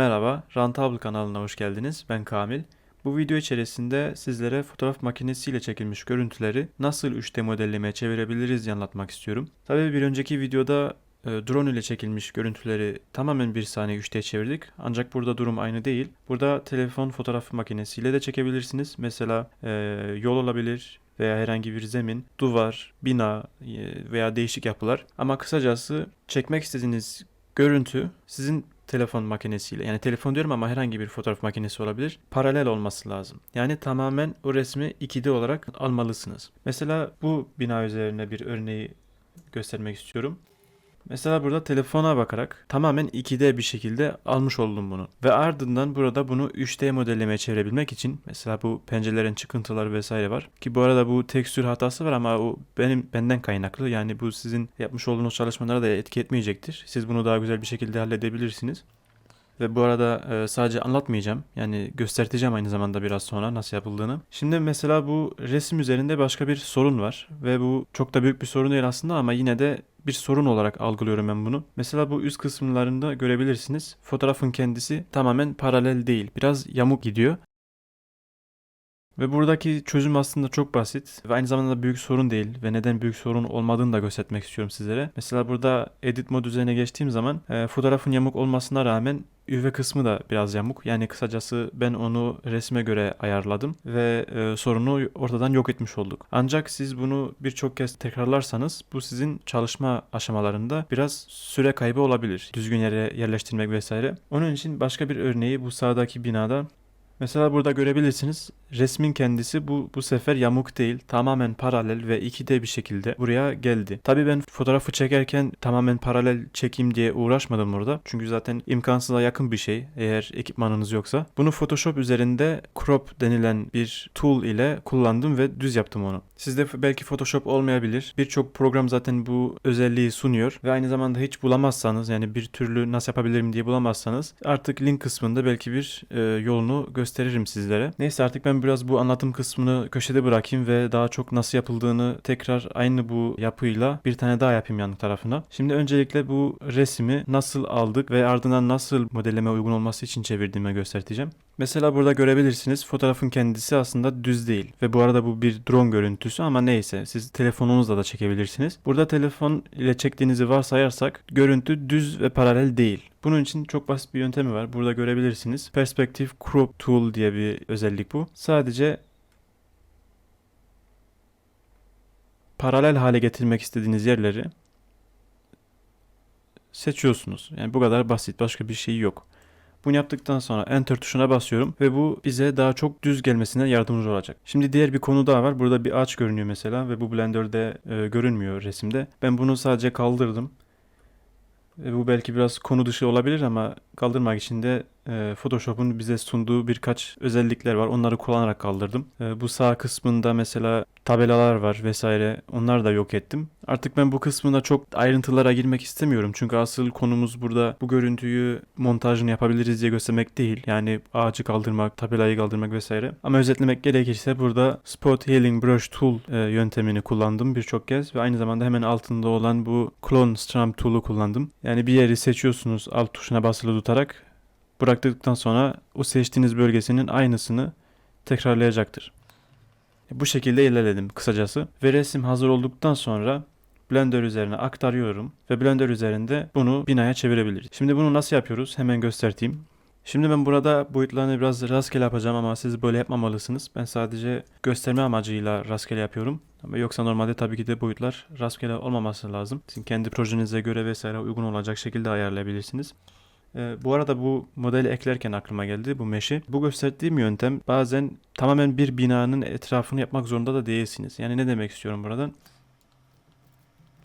Merhaba, Rantable kanalına hoş geldiniz. Ben Kamil. Bu video içerisinde sizlere fotoğraf makinesiyle çekilmiş görüntüleri nasıl 3D modellemeye çevirebiliriz diye anlatmak istiyorum. Tabii bir önceki videoda e, drone ile çekilmiş görüntüleri tamamen bir saniye 3D çevirdik. Ancak burada durum aynı değil. Burada telefon fotoğraf makinesiyle de çekebilirsiniz. Mesela e, yol olabilir veya herhangi bir zemin, duvar, bina e, veya değişik yapılar. Ama kısacası çekmek istediğiniz görüntü sizin telefon makinesiyle yani telefon diyorum ama herhangi bir fotoğraf makinesi olabilir. Paralel olması lazım. Yani tamamen o resmi 2D olarak almalısınız. Mesela bu bina üzerine bir örneği göstermek istiyorum. Mesela burada telefona bakarak tamamen 2D bir şekilde almış oldum bunu. Ve ardından burada bunu 3D modellemeye çevirebilmek için mesela bu pencerelerin çıkıntıları vesaire var. Ki bu arada bu tekstür hatası var ama o benim benden kaynaklı. Yani bu sizin yapmış olduğunuz çalışmalara da etki etmeyecektir. Siz bunu daha güzel bir şekilde halledebilirsiniz. Ve bu arada e, sadece anlatmayacağım. Yani göstereceğim aynı zamanda biraz sonra nasıl yapıldığını. Şimdi mesela bu resim üzerinde başka bir sorun var. Ve bu çok da büyük bir sorun değil aslında ama yine de bir sorun olarak algılıyorum ben bunu. Mesela bu üst kısımlarında görebilirsiniz. Fotoğrafın kendisi tamamen paralel değil. Biraz yamuk gidiyor. Ve buradaki çözüm aslında çok basit ve aynı zamanda büyük sorun değil ve neden büyük sorun olmadığını da göstermek istiyorum sizlere. Mesela burada edit mod üzerine geçtiğim zaman e, fotoğrafın yamuk olmasına rağmen üve kısmı da biraz yamuk. Yani kısacası ben onu resme göre ayarladım ve e, sorunu ortadan yok etmiş olduk. Ancak siz bunu birçok kez tekrarlarsanız bu sizin çalışma aşamalarında biraz süre kaybı olabilir. Düzgün yere yerleştirmek vesaire. Onun için başka bir örneği bu sağdaki binada Mesela burada görebilirsiniz resmin kendisi bu bu sefer yamuk değil tamamen paralel ve 2D bir şekilde buraya geldi. Tabii ben fotoğrafı çekerken tamamen paralel çekeyim diye uğraşmadım burada. Çünkü zaten imkansıza yakın bir şey eğer ekipmanınız yoksa. Bunu Photoshop üzerinde crop denilen bir tool ile kullandım ve düz yaptım onu. Sizde belki Photoshop olmayabilir. Birçok program zaten bu özelliği sunuyor ve aynı zamanda hiç bulamazsanız yani bir türlü nasıl yapabilirim diye bulamazsanız artık link kısmında belki bir e, yolunu gösteririm sizlere. Neyse artık ben biraz bu anlatım kısmını köşede bırakayım ve daha çok nasıl yapıldığını tekrar aynı bu yapıyla bir tane daha yapayım yan tarafına. Şimdi öncelikle bu resmi nasıl aldık ve ardından nasıl modelleme uygun olması için çevirdiğimi göstereceğim. Mesela burada görebilirsiniz fotoğrafın kendisi aslında düz değil. Ve bu arada bu bir drone görüntüsü ama neyse siz telefonunuzla da çekebilirsiniz. Burada telefon ile çektiğinizi varsayarsak görüntü düz ve paralel değil. Bunun için çok basit bir yöntemi var. Burada görebilirsiniz. Perspective Crop Tool diye bir özellik bu. Sadece paralel hale getirmek istediğiniz yerleri seçiyorsunuz. Yani bu kadar basit. Başka bir şey yok. Bunu yaptıktan sonra Enter tuşuna basıyorum ve bu bize daha çok düz gelmesine yardımcı olacak. Şimdi diğer bir konu daha var. Burada bir ağaç görünüyor mesela ve bu Blender'de e, görünmüyor resimde. Ben bunu sadece kaldırdım. E, bu belki biraz konu dışı olabilir ama kaldırmak için de e, Photoshop'un bize sunduğu birkaç özellikler var. Onları kullanarak kaldırdım. E, bu sağ kısmında mesela tabelalar var vesaire. Onları da yok ettim. Artık ben bu kısmında çok ayrıntılara girmek istemiyorum. Çünkü asıl konumuz burada bu görüntüyü montajını yapabiliriz diye göstermek değil. Yani ağacı kaldırmak, tabelayı kaldırmak vesaire. Ama özetlemek gerekirse burada Spot Healing Brush Tool e, yöntemini kullandım birçok kez ve aynı zamanda hemen altında olan bu Clone Strum Tool'u kullandım. Yani bir yeri seçiyorsunuz alt tuşuna basılı tutarak bıraktıktan sonra o seçtiğiniz bölgesinin aynısını tekrarlayacaktır. Bu şekilde ilerledim kısacası. Ve resim hazır olduktan sonra Blender üzerine aktarıyorum ve Blender üzerinde bunu binaya çevirebiliriz. Şimdi bunu nasıl yapıyoruz? Hemen göstereyim. Şimdi ben burada boyutlarını biraz rastgele yapacağım ama siz böyle yapmamalısınız. Ben sadece gösterme amacıyla rastgele yapıyorum. Ama yoksa normalde tabii ki de boyutlar rastgele olmaması lazım. Sizin kendi projenize göre vesaire uygun olacak şekilde ayarlayabilirsiniz. Ee, bu arada bu modeli eklerken aklıma geldi bu meşi. Bu gösterdiğim yöntem bazen tamamen bir binanın etrafını yapmak zorunda da değilsiniz. Yani ne demek istiyorum buradan?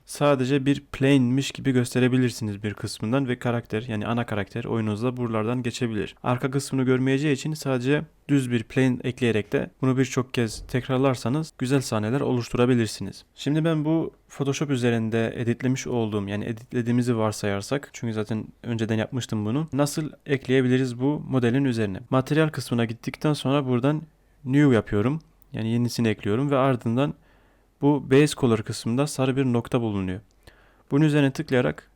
Sadece bir plane'miş gibi gösterebilirsiniz bir kısmından ve karakter yani ana karakter oyununuzda buralardan geçebilir. Arka kısmını görmeyeceği için sadece düz bir plane ekleyerek de bunu birçok kez tekrarlarsanız güzel sahneler oluşturabilirsiniz. Şimdi ben bu Photoshop üzerinde editlemiş olduğum yani editlediğimizi varsayarsak çünkü zaten önceden yapmıştım bunu. Nasıl ekleyebiliriz bu modelin üzerine? Materyal kısmına gittikten sonra buradan new yapıyorum. Yani yenisini ekliyorum ve ardından bu base color kısmında sarı bir nokta bulunuyor. Bunun üzerine tıklayarak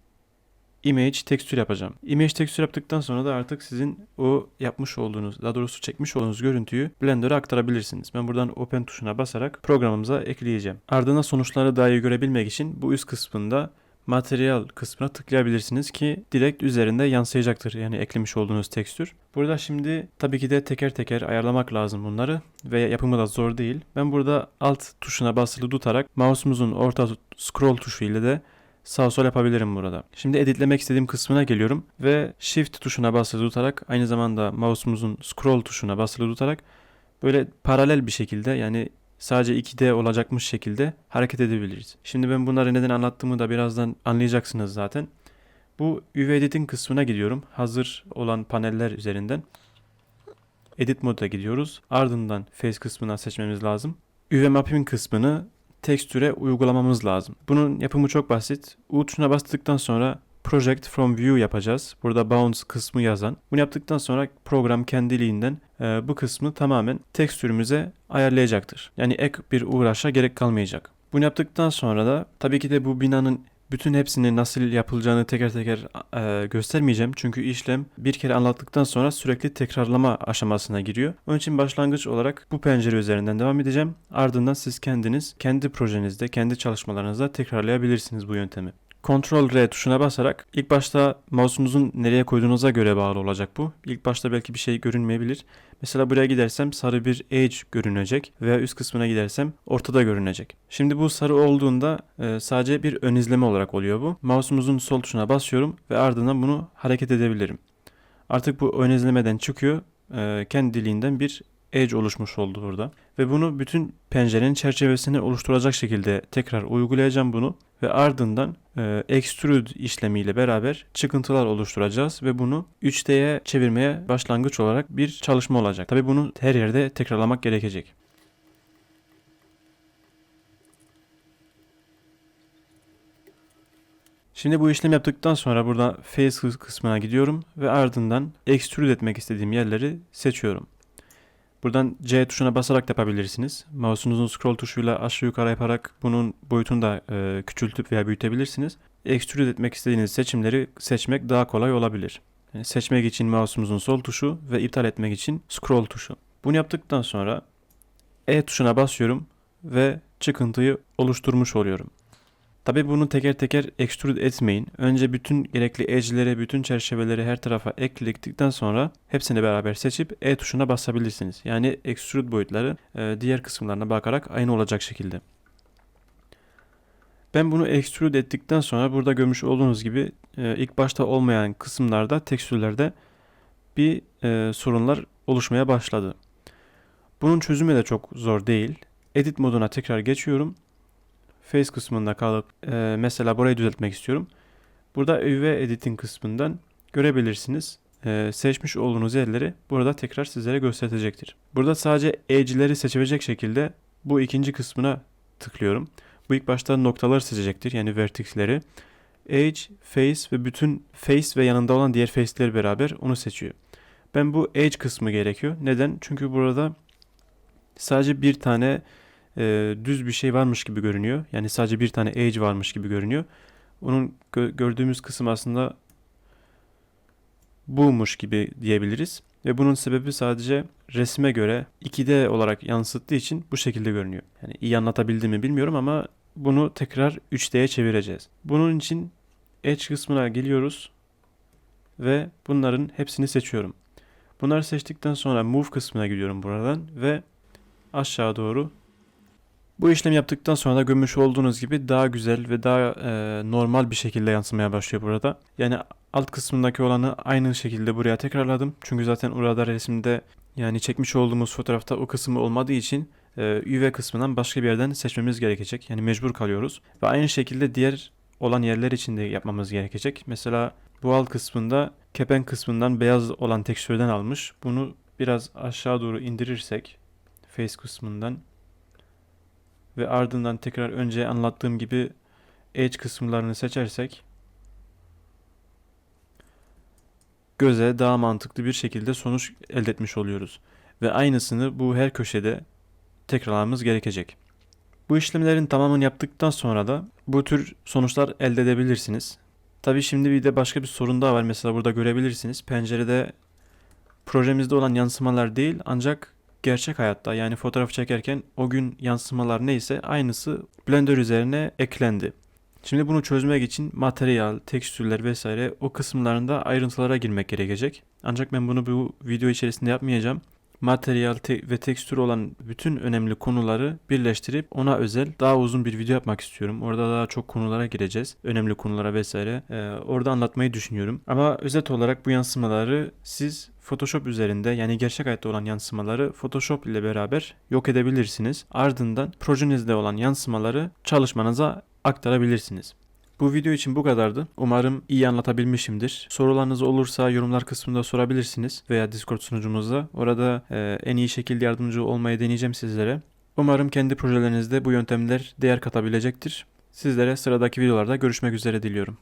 image tekstür yapacağım. Image tekstür yaptıktan sonra da artık sizin o yapmış olduğunuz, daha doğrusu çekmiş olduğunuz görüntüyü Blender'a aktarabilirsiniz. Ben buradan Open tuşuna basarak programımıza ekleyeceğim. Ardından sonuçları daha iyi görebilmek için bu üst kısmında materyal kısmına tıklayabilirsiniz ki direkt üzerinde yansıyacaktır yani eklemiş olduğunuz tekstür. Burada şimdi tabii ki de teker teker ayarlamak lazım bunları ve yapımı da zor değil. Ben burada alt tuşuna basılı tutarak mouse'umuzun orta scroll tuşu ile de sağ sol yapabilirim burada. Şimdi editlemek istediğim kısmına geliyorum ve shift tuşuna basılı tutarak aynı zamanda mouse'umuzun scroll tuşuna basılı tutarak böyle paralel bir şekilde yani sadece 2D olacakmış şekilde hareket edebiliriz. Şimdi ben bunları neden anlattığımı da birazdan anlayacaksınız zaten. Bu UV Edit'in kısmına gidiyorum. Hazır olan paneller üzerinden. Edit moda gidiyoruz. Ardından Face kısmına seçmemiz lazım. UV Mapping kısmını tekstüre uygulamamız lazım. Bunun yapımı çok basit. U tuşuna bastıktan sonra Project from View yapacağız. Burada Bounce kısmı yazan. Bunu yaptıktan sonra program kendiliğinden e, bu kısmı tamamen tekstürümüze ayarlayacaktır. Yani ek bir uğraşa gerek kalmayacak. Bunu yaptıktan sonra da tabii ki de bu binanın bütün hepsini nasıl yapılacağını teker teker e, göstermeyeceğim. Çünkü işlem bir kere anlattıktan sonra sürekli tekrarlama aşamasına giriyor. Onun için başlangıç olarak bu pencere üzerinden devam edeceğim. Ardından siz kendiniz kendi projenizde, kendi çalışmalarınızda tekrarlayabilirsiniz bu yöntemi. Ctrl R tuşuna basarak ilk başta mouse'unuzun nereye koyduğunuza göre bağlı olacak bu. İlk başta belki bir şey görünmeyebilir. Mesela buraya gidersem sarı bir edge görünecek veya üst kısmına gidersem ortada görünecek. Şimdi bu sarı olduğunda e, sadece bir ön izleme olarak oluyor bu. Mouse'umuzun sol tuşuna basıyorum ve ardından bunu hareket edebilirim. Artık bu ön izlemeden çıkıyor. E, kendiliğinden bir edge oluşmuş oldu burada. Ve bunu bütün pencerenin çerçevesini oluşturacak şekilde tekrar uygulayacağım bunu. Ve ardından e, extrude işlemiyle beraber çıkıntılar oluşturacağız ve bunu 3D'ye çevirmeye başlangıç olarak bir çalışma olacak. Tabi bunu her yerde tekrarlamak gerekecek. Şimdi bu işlem yaptıktan sonra burada face kısmına gidiyorum ve ardından extrude etmek istediğim yerleri seçiyorum. Buradan C tuşuna basarak da yapabilirsiniz. Mouse'unuzun scroll tuşuyla aşağı yukarı yaparak bunun boyutunu da e, küçültüp veya büyütebilirsiniz. Extrude etmek istediğiniz seçimleri seçmek daha kolay olabilir. Yani seçmek için mouse'umuzun sol tuşu ve iptal etmek için scroll tuşu. Bunu yaptıktan sonra E tuşuna basıyorum ve çıkıntıyı oluşturmuş oluyorum. Tabi bunu teker teker extrude etmeyin. Önce bütün gerekli edge'leri, bütün çerçeveleri her tarafa ekledikten sonra hepsini beraber seçip E tuşuna basabilirsiniz. Yani extrude boyutları e, diğer kısımlarına bakarak aynı olacak şekilde. Ben bunu extrude ettikten sonra burada görmüş olduğunuz gibi e, ilk başta olmayan kısımlarda tekstürlerde bir e, sorunlar oluşmaya başladı. Bunun çözümü de çok zor değil. Edit moduna tekrar geçiyorum Face kısmında kalıp e, mesela burayı düzeltmek istiyorum. Burada UV Editing kısmından görebilirsiniz. E, seçmiş olduğunuz yerleri burada tekrar sizlere gösterecektir. Burada sadece edge'leri seçecek şekilde bu ikinci kısmına tıklıyorum. Bu ilk başta noktaları seçecektir yani vertexleri. Edge, Face ve bütün Face ve yanında olan diğer face'leri beraber onu seçiyor. Ben bu Edge kısmı gerekiyor. Neden? Çünkü burada sadece bir tane e, düz bir şey varmış gibi görünüyor. Yani sadece bir tane edge varmış gibi görünüyor. Onun gö- gördüğümüz kısım aslında buymuş gibi diyebiliriz. Ve bunun sebebi sadece resme göre 2D olarak yansıttığı için bu şekilde görünüyor. Yani iyi anlatabildim mi bilmiyorum ama bunu tekrar 3D'ye çevireceğiz. Bunun için Edge kısmına geliyoruz ve bunların hepsini seçiyorum. Bunları seçtikten sonra Move kısmına gidiyorum buradan ve aşağı doğru bu işlem yaptıktan sonra da görmüş olduğunuz gibi daha güzel ve daha e, normal bir şekilde yansımaya başlıyor burada. Yani alt kısmındaki olanı aynı şekilde buraya tekrarladım. Çünkü zaten orada resimde yani çekmiş olduğumuz fotoğrafta o kısmı olmadığı için e, UV kısmından başka bir yerden seçmemiz gerekecek. Yani mecbur kalıyoruz. Ve aynı şekilde diğer olan yerler için de yapmamız gerekecek. Mesela bu alt kısmında kepen kısmından beyaz olan tekstürden almış. Bunu biraz aşağı doğru indirirsek face kısmından ve ardından tekrar önce anlattığım gibi edge kısımlarını seçersek göze daha mantıklı bir şekilde sonuç elde etmiş oluyoruz. Ve aynısını bu her köşede tekrarlamamız gerekecek. Bu işlemlerin tamamını yaptıktan sonra da bu tür sonuçlar elde edebilirsiniz. Tabii şimdi bir de başka bir sorun daha var. Mesela burada görebilirsiniz. Pencerede projemizde olan yansımalar değil ancak gerçek hayatta yani fotoğraf çekerken o gün yansımalar neyse aynısı Blender üzerine eklendi. Şimdi bunu çözmek için materyal, tekstürler vesaire o kısımlarında ayrıntılara girmek gerekecek. Ancak ben bunu bu video içerisinde yapmayacağım. Materyal te- ve tekstür olan bütün önemli konuları birleştirip ona özel daha uzun bir video yapmak istiyorum. Orada daha çok konulara gireceğiz. Önemli konulara vesaire. Ee, orada anlatmayı düşünüyorum. Ama özet olarak bu yansımaları siz Photoshop üzerinde yani gerçek hayatta olan yansımaları Photoshop ile beraber yok edebilirsiniz. Ardından projenizde olan yansımaları çalışmanıza aktarabilirsiniz. Bu video için bu kadardı. Umarım iyi anlatabilmişimdir. Sorularınız olursa yorumlar kısmında sorabilirsiniz veya Discord sunucumuzda. Orada e, en iyi şekilde yardımcı olmayı deneyeceğim sizlere. Umarım kendi projelerinizde bu yöntemler değer katabilecektir. Sizlere sıradaki videolarda görüşmek üzere diliyorum.